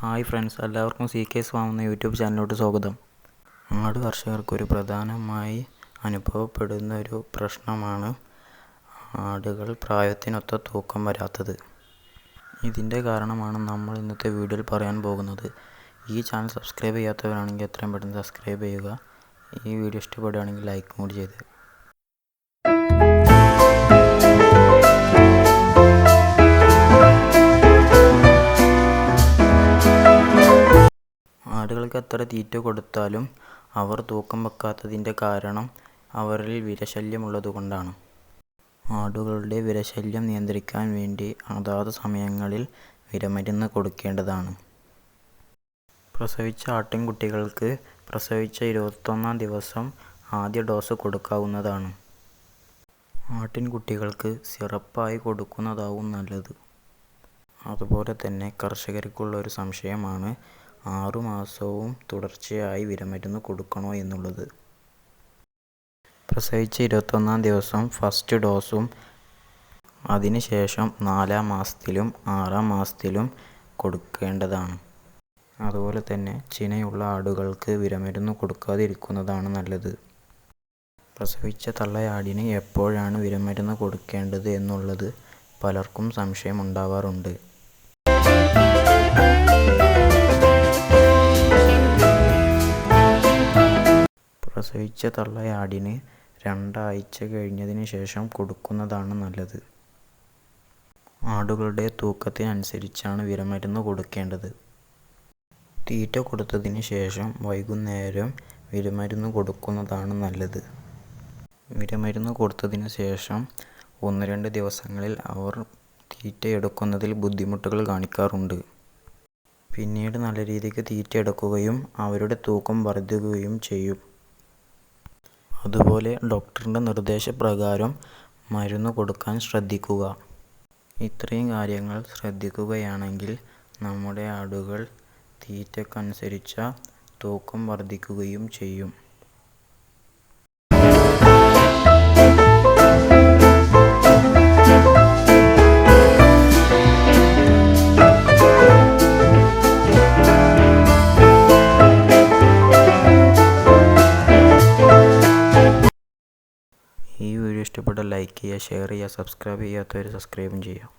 Hi friends എല്ലാവർക്കും C K സ്വാം എന്ന YouTube ചാനലിലോട്ട് സ്വാഗതം. ആട് കർഷകർക്ക് ഒരു പ്രധാനമായി അനുഭവപ്പെടുന്ന ഒരു പ്രശ്നമാണ് ആടുകൾ പ്രായത്തിനൊത്ത തൂക്കം വരാത്തത്. ഇതിന്റെ കാരണമാണ് നമ്മൾ ഇന്നത്തെ വീഡിയോയിൽ പറയാൻ പോകുന്നത്. ഈ ചാനൽ സബ്സ്ക്രൈബ് ചെയ്യാത്തവരാണെങ്കിൽ എത്രയും പെട്ടെന്ന് സബ്സ്ക്രൈബ് ചെയ്യുക. ഈ വീഡിയോ ഇഷ്ടപ്പെടുകയാണെങ്കിൽ ലൈക്കും കൂടി ചെയ്ത്. ആടുകൾക്ക് എത്ര തീറ്റ കൊടുത്താലും അവർ തൂക്കം വെക്കാത്തതിന്റെ കാരണം അവരിൽ വിരശല്യമുള്ളതുകൊണ്ടാണ്. ആടുകളുടെ വിരശല്യം നിയന്ത്രിക്കാൻ വേണ്ടി അതാത് സമയങ്ങളിൽ വിരമരുന്ന് കൊടുക്കേണ്ടതാണ്. പ്രസവിച്ച ആട്ടിൻകുട്ടികൾക്ക് പ്രസവിച്ച ഇരുപത്തൊന്നാം ദിവസം ആദ്യ ഡോസ് കൊടുക്കാവുന്നതാണ്. ആട്ടിൻകുട്ടികൾക്ക് സിറപ്പായി കൊടുക്കുന്നതാവും നല്ലത്. അതുപോലെ തന്നെ കർഷകർക്കുള്ള ഒരു സംശയമാണ് ആറുമാസവും തുടർച്ചയായി വിരമരുന്ന് കൊടുക്കണോ എന്നുള്ളത്. പ്രസവിച്ച ഇരുപത്തൊന്നാം ദിവസം ഫസ്റ്റ് ഡോസും അതിനുശേഷം നാലാം മാസത്തിലും ആറാം മാസത്തിലും കൊടുക്കേണ്ടതാണ്. അതുപോലെ തന്നെ ചിനയുള്ള ആടുകൾക്ക് വിരമരുന്ന് കൊടുക്കാതിരിക്കുന്നതാണ് നല്ലത്. പ്രസവിച്ച തള്ളയാടിന് എപ്പോഴാണ് വിരമരുന്ന് കൊടുക്കേണ്ടത് എന്നുള്ളത് പലർക്കും സംശയമുണ്ടാവാറുണ്ട് പ്രസവിച്ച തള്ളയാടിന് രണ്ടാഴ്ച കഴിഞ്ഞതിന് ശേഷം കൊടുക്കുന്നതാണ് നല്ലത്. ആടുകളുടെ തൂക്കത്തിനനുസരിച്ചാണ് വിരമരുന്ന് കൊടുക്കേണ്ടത്. തീറ്റ കൊടുത്തതിന് ശേഷം വൈകുന്നേരം വിരമരുന്ന് കൊടുക്കുന്നതാണ് നല്ലത്. വിരമരുന്ന് കൊടുത്തതിന് ശേഷം ഒന്ന് രണ്ട് ദിവസങ്ങളിൽ അവർ തീറ്റ എടുക്കുന്നതിൽ ബുദ്ധിമുട്ടുകൾ കാണിക്കാറുണ്ട്. പിന്നീട് നല്ല രീതിക്ക് തീറ്റ എടുക്കുകയും അവരുടെ തൂക്കം വർദ്ധിക്കുകയും ചെയ്യും. അതുപോലെ ഡോക്ടറിന്റെ നിർദ്ദേശപ്രകാരം മരുന്ന് കൊടുക്കാൻ ശ്രദ്ധിക്കുക. ഇത്രയും കാര്യങ്ങൾ ശ്രദ്ധിക്കുകയാണെങ്കിൽ നമ്മുടെ ആടുകൾ തീറ്റക്കനുസരിച്ച തൂക്കം വർദ്ധിക്കുകയും ചെയ്യും. വീഡിയോ ഇഷ്ടപ്പെട്ട ലൈക്ക് ചെയ്യുക ഷെയർ ചെയ്യുക സബ്സ്ക്രൈബ് ചെയ്യാത്തവർ സബ്സ്ക്രൈബും ചെയ്യുക.